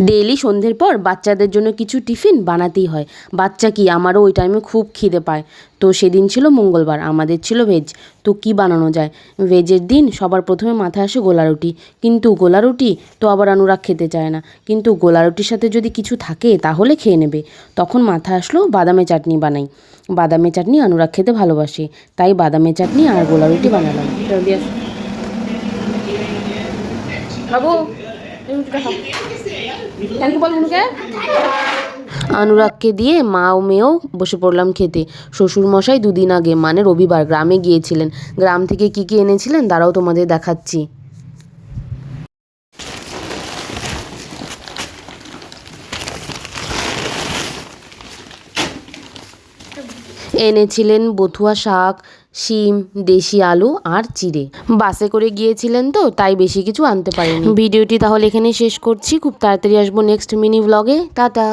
Daily সন্ধ্যের পর বাচ্চাদের জন্য কিছু টিফিন বানাতেই হয়। বাচ্চা কি? আমারও ওই টাইমে খুব খিদে পায়। তো সেদিন ছিল মঙ্গলবার, আমাদের ছিল ভেজ তো কি বানানো যায়? ভেজের দিন সবার প্রথমে মাথায় আসে গোলা রুটি কিন্তু গোলা রুটি তো আবার অনুরাগ খেতে চায় না। কিন্তু গোলা রুটির সাথে যদি কিছু থাকে তাহলে খেয়ে নেবে। তখন মাথায় আসলো বাদামের চাটনি বানাই। বাদামের চাটনি অনুরাগ খেতে ভালোবাসে। তাই বাদামের চাটনি আর গোলা রুটি বানালাম। বাবু অনুরাগকে দিয়ে মা ও মেয়েও বসে পড়লাম খেতে। শ্বশুরমশাই দুদিন আগে মানে রবিবার, গ্রামে গিয়েছিলেন। গ্রাম থেকে কি কি এনেছিলেন, তারাও তোমাদের দেখাচ্ছি। এনেছিলেন বথুয়া শাক, শিম, দেশি আলু আর চিড়ে। বাসে করে গিয়েছিলেন তো, তাই বেশি কিছু আনতে পারিনি। ভিডিওটি তাহলে এখানে শেষ করছি। খুব তাড়াতাড়ি আসব নেক্সট মিনি ব্লগে টাটা।